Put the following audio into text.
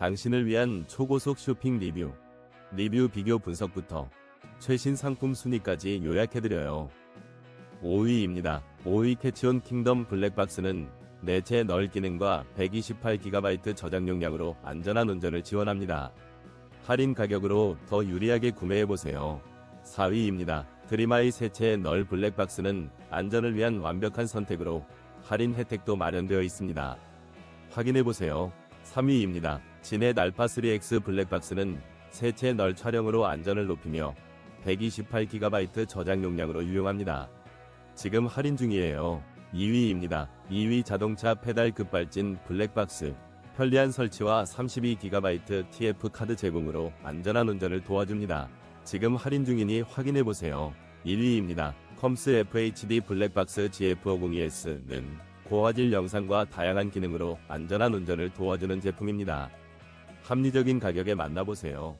당신을 위한 초고속 쇼핑 리뷰, 리뷰 비교 분석부터 최신 상품 순위까지 요약해드려요. 5위입니다. 5위 캐치온 킹덤 블랙박스는 내체 널 기능과 128GB 저장 용량으로 안전한 운전을 지원합니다. 할인 가격으로 더 유리하게 구매해보세요. 4위입니다. 드림아이 세체 널 블랙박스는 안전을 위한 완벽한 선택으로 할인 혜택도 마련되어 있습니다. 확인해보세요. 3위입니다. 진의 알파 3X 블랙박스는 세체 널 촬영으로 안전을 높이며 128GB 저장 용량으로 유용합니다. 지금 할인 중이에요. 2위입니다. 2위 자동차 페달 급발진 블랙박스. 편리한 설치와 32GB TF 카드 제공으로 안전한 운전을 도와줍니다. 지금 할인 중이니 확인해보세요. 1위입니다. 컴스 FHD 블랙박스 GF502S는 고화질 영상과 다양한 기능으로 안전한 운전을 도와주는 제품입니다. 합리적인 가격에 만나보세요.